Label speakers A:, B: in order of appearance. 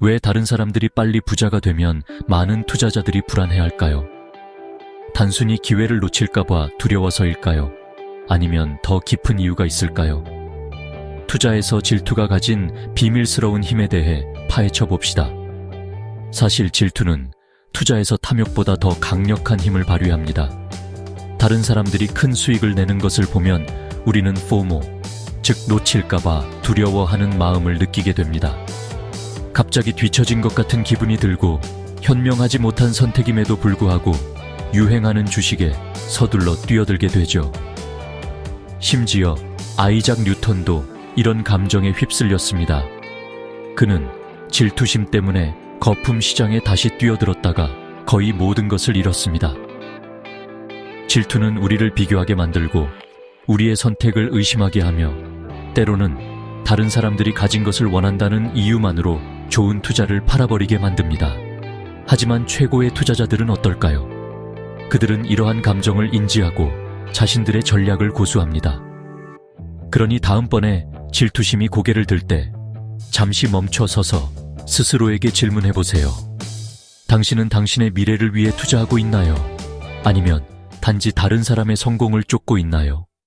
A: 왜 다른 사람들이 빨리 부자가 되면 많은 투자자들이 불안해할까요? 단순히 기회를 놓칠까봐 두려워서일까요? 아니면 더 깊은 이유가 있을까요? 투자에서 질투가 가진 비밀스러운 힘에 대해 파헤쳐 봅시다. 사실 질투는 투자에서 탐욕보다 더 강력한 힘을 발휘합니다. 다른 사람들이 큰 수익을 내는 것을 보면 우리는 포모, 즉 놓칠까봐 두려워하는 마음을 느끼게 됩니다. 갑자기 뒤처진 것 같은 기분이 들고 현명하지 못한 선택임에도 불구하고 유행하는 주식에 서둘러 뛰어들게 되죠. 심지어 아이작 뉴턴도 이런 감정에 휩쓸렸습니다. 그는 질투심 때문에 거품 시장에 다시 뛰어들었다가 거의 모든 것을 잃었습니다. 질투는 우리를 비교하게 만들고 우리의 선택을 의심하게 하며 때로는 다른 사람들이 가진 것을 원한다는 이유만으로 좋은 투자를 팔아버리게 만듭니다. 하지만 최고의 투자자들은 어떨까요? 그들은 이러한 감정을 인지하고 자신들의 전략을 고수합니다. 그러니 다음번에 질투심이 고개를 들 때 잠시 멈춰 서서 스스로에게 질문해 보세요. 당신은 당신의 미래를 위해 투자하고 있나요? 아니면 단지 다른 사람의 성공을 쫓고 있나요?